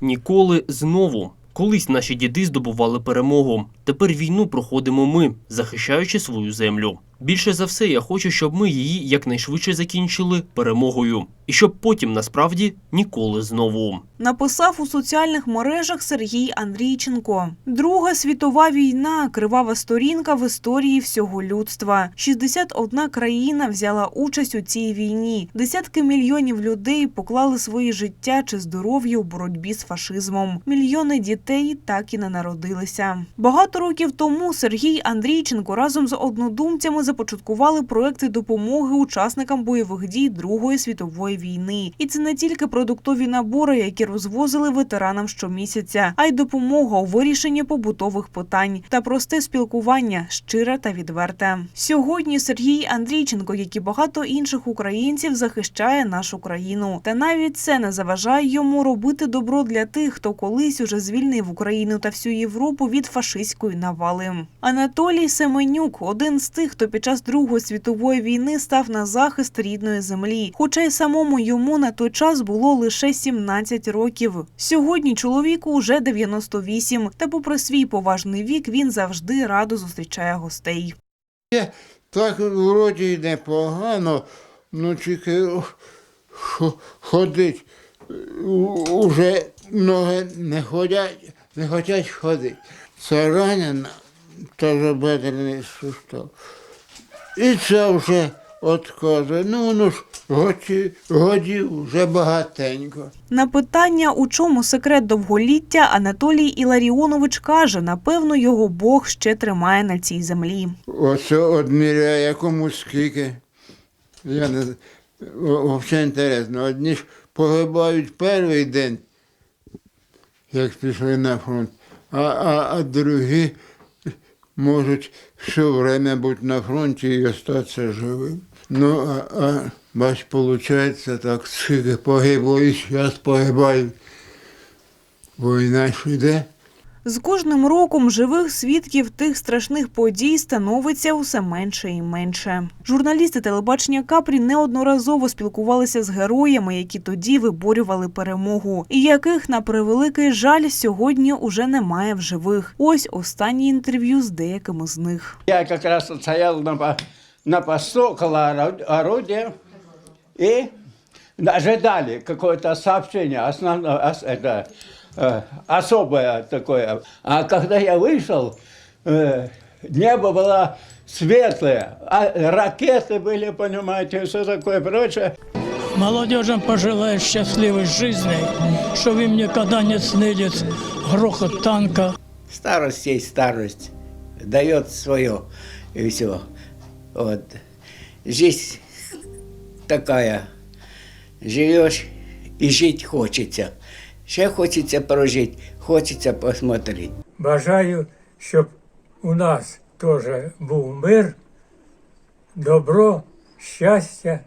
Ніколи знову. Колись наші діди здобували перемогу. Тепер війну проходимо ми, захищаючи свою землю. Більше за все, я хочу, щоб ми її якнайшвидше закінчили перемогою, і щоб потім насправді ніколи знову. Написав у соціальних мережах Сергій Андрійченко. Друга світова війна кривава сторінка в історії всього людства. 61 країна взяла участь у цій війні. Десятки мільйонів людей поклали свої життя чи здоров'я у боротьбі з фашизмом. Мільйони дітей так і не народилися. Багато років тому Сергій Андрійченко разом з однодумцями започаткували проекти допомоги учасникам бойових дій Другої світової війни. І це не тільки продуктові набори, які розвозили ветеранам щомісяця, а й допомога у вирішенні побутових питань та просте спілкування, щире та відверте. Сьогодні Сергій Андрійченко, як і багато інших українців, захищає нашу країну. Та навіть це не заважає йому робити добро для тих, хто колись уже звільнив Україну та всю Європу від фашистської навали. Анатолій Семенюк один з тих, хто під час Другої світової війни став на захист рідної землі, хоча й самому йому на той час було лише 17 років. Сьогодні чоловіку уже 98, та попри свій поважний вік він завжди радо зустрічає гостей. Так вроді непогано, ну тільки ходить. Уже ноги не ходять, не хочуть ходити. Це ранена тазобедрений сустав. І це вже відказує. Ну, ну ж, годі, годі вже багатенько. На питання, у чому секрет довголіття, Анатолій Іларіонович каже, напевно, його Бог ще тримає на цій землі. Оце одміряє комусь скільки. Я не взагалі інтересно. Одні ж погибають перший день, як пішли на фронт, а, а, а другі можуть все время бути на фронті і остатися живим. Ну, а, а бач, виходить так, скільки погибло і зараз погибають. Війна ж йде. З кожним роком живих свідків тих страшних подій становиться усе менше і менше. Журналісти телебачення Капрі неодноразово спілкувалися з героями, які тоді виборювали перемогу, і яких, на превеликий жаль, сьогодні уже немає в живих. Ось останнє інтерв'ю з деякими з них. Я как раз вот на, по- на посту около орудия и ожидали какое-то сообщение, основное, ос- это, э, особое такое. А когда я вышел, э, небо было светлое, а ракеты были, понимаете, все такое прочее. Молодежям пожелаю счастливой жизни, чтобы им никогда не снились грохот танка, Старость есть старость. Дает свое и все. Вот. Жизнь такая. Живешь и жить хочется. Ще хочеться прожити, хочеться посмотрети. Бажаю, щоб у нас теж був мир, добро, щастя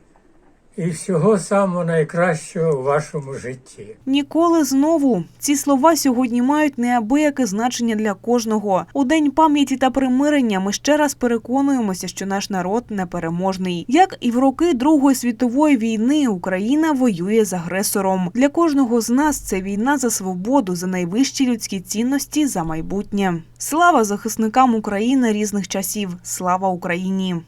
і всього самого найкращого у вашому житті. Ніколи знову ці слова сьогодні мають неабияке значення для кожного. У день пам'яті та примирення ми ще раз переконуємося, що наш народ непереможний. Як і в роки Другої світової війни Україна воює з агресором. Для кожного з нас це війна за свободу, за найвищі людські цінності, за майбутнє. Слава захисникам України різних часів! Слава Україні!